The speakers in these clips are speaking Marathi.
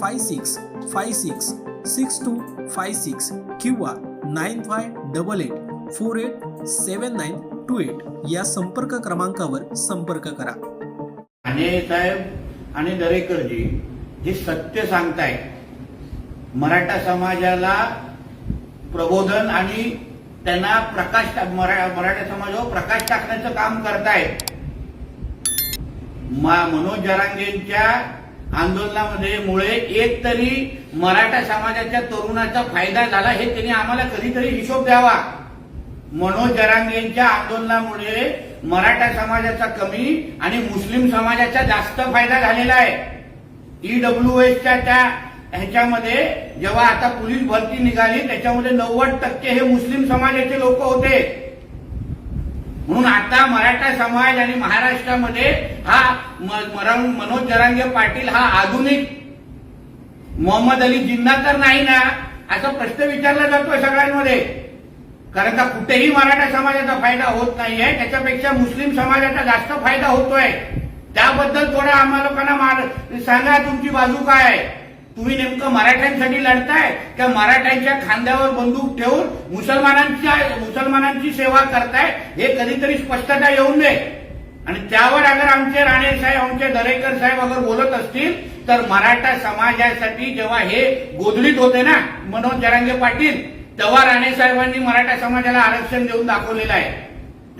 five six five six six two five six किंवा nine five double eight four eight seven nine two eight या संपर्क क्रमांकावर संपर्क करा. आणि साहेब आणि दरेकरजी जे सत्य सांगताय मराठा समाजाला प्रबोधन आणि त्यांना प्रकाश मराठा समाजावर प्रकाश टाकण्याचं काम करतायत. मनोज जरांगेंच्या आंदोलनामध्ये मुळे एक तरी मराठा समाजाच्या तरुणाचा फायदा झाला हे त्यांनी आम्हाला कधीतरी हिशोब द्यावा. मनोज जरांगेंच्या आंदोलनामुळे मराठा समाजाचा कमी आणि मुस्लिम समाजाचा जास्त फायदा झालेला आहे. ईडब्ल्यू एसच्या त्या ह्याच्यामध्ये जेव्हा आता पोलीस भरती निघाली त्याच्यामध्ये नव्वद टक्के हे मुस्लिम समाजाचे लोक होते. म्हणून आता मराठा समाज आणि महाराष्ट्रामध्ये हा मनोज जरांगे पाटील हा आधुनिक मोहम्मद अली जिन्ना तर नाही ना असा प्रश्न विचारला जातोय सगळ्यांमध्ये. कारण का कुठेही मराठा समाजाचा फायदा होत नाहीये त्याच्यापेक्षा मुस्लिम समाजाचा जास्त फायदा होतोय. त्याबद्दल थोडा आम्हा लोकांना मार- सांगा तुमची बाजू काय आहे. तुम्ही नेमकं मराठ्यांसाठी लढताय का मराठ्यांच्या खांद्यावर बंदूक ठेवून मुसलमानांच्या मुसलमानांची सेवा करताय हे कधीतरी स्पष्टता येऊन दे आणि त्यावर अगर आमचे राणे साहेब आमचे दरेकर साहेब अगर बोलत असतील तर मराठा समाजासाठी जेव्हा हे गोधडीत होते ना मनोज जरांगे पाटील तेव्हा राणे साहेबांनी मराठा समाजाला आरक्षण देऊन दाखवलेलं आहे.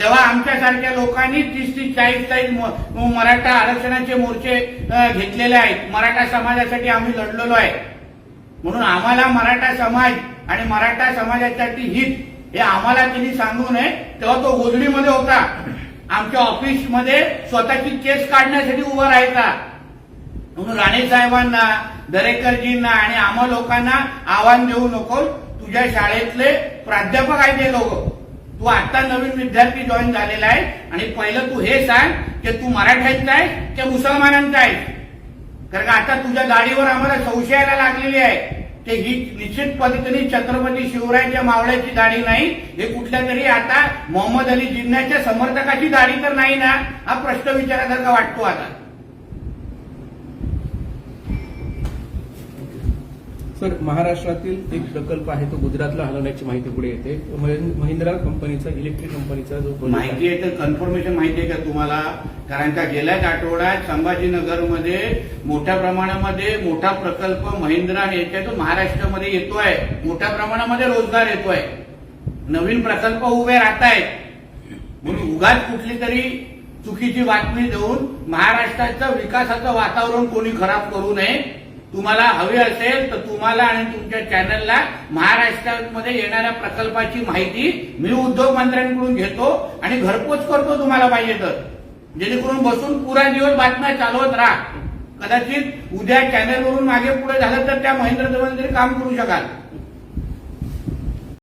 तेव्हा आमच्यासारख्या लोकांनी तीस तीस चाळीस चाळीस म- मराठा आरक्षणाचे मोर्चे घेतलेले आहेत. मराठा समाजासाठी आम्ही लढलेलो आहे. म्हणून आम्हाला मराठा समाज आणि मराठा समाजासाठी हित हे आम्हाला तिने सांगू नये. तेव्हा तो गोधडीमध्ये होता. आमच्या ऑफिसमध्ये स्वतःची केस काढण्यासाठी उभा राहायचा. म्हणून राणे साहेबांना दरेकरजींना आणि आम्हा लोकांना आव्हान देऊ नको तुझ्या शाळेतले प्राध्यापक आहेत ते लोक. तू आता नवीन विद्यार्थी जॉईन झालेला आहे आणि पहिलं तू हे सांग की तू मराठ्यांचा आहे की मुसलमानांचा आहे कारण का आता तुझ्या गाडीवर आम्हाला संशयाला लागलेली आहे ते ही निश्चित पद्धतीने छत्रपती शिवरायांच्या मावळ्याची दाढी नाही. हे कुठल्या तरी आता मोहम्मद अली जिन्नाच्या समर्थकाची दाढी तर नाही ना? हा प्रश्न विचारासारखा वाटतो आता. सर महाराष्ट्रातील एक प्रकल्प आहे तो गुजरातला हलवण्याची माहिती पुढे येते. महि- महिंद्रा कंपनीचा इलेक्ट्रिक कंपनीचा जो माहिती आहे. तर कन्फर्मेशन माहिती आहे का तुम्हाला? कारण का गेल्याच आठवड्यात संभाजीनगरमध्ये मोठ्या प्रमाणामध्ये मोठा प्रकल्प महिंद्रा याच्यातून महाराष्ट्रामध्ये येतोय मोठ्या प्रमाणामध्ये रोजगार येतोय. नवीन प्रकल्प उभे राहत आहेत म्हणून उगाच कुठली तरी चुकीची बातमी देऊन महाराष्ट्राचं विकासाचं वातावरण कोणी खराब करू नये तुम्हाला हवी असेल तर तुम्हाला आणि तुमच्या चॅनलला महाराष्ट्रामध्ये येणाऱ्या प्रकल्पाची माहिती मी उद्योग मंत्र्यांकडून घेतो आणि घरपोच करतो तुम्हाला पाहिजे तर. जेणेकरून बसून पुरा दिवस बातम्या चालवत राहा. कदाचित उद्या चॅनलवरून मागे पुढे झालं तर त्या महेंद्र देवांनी तरी काम करू शकाल.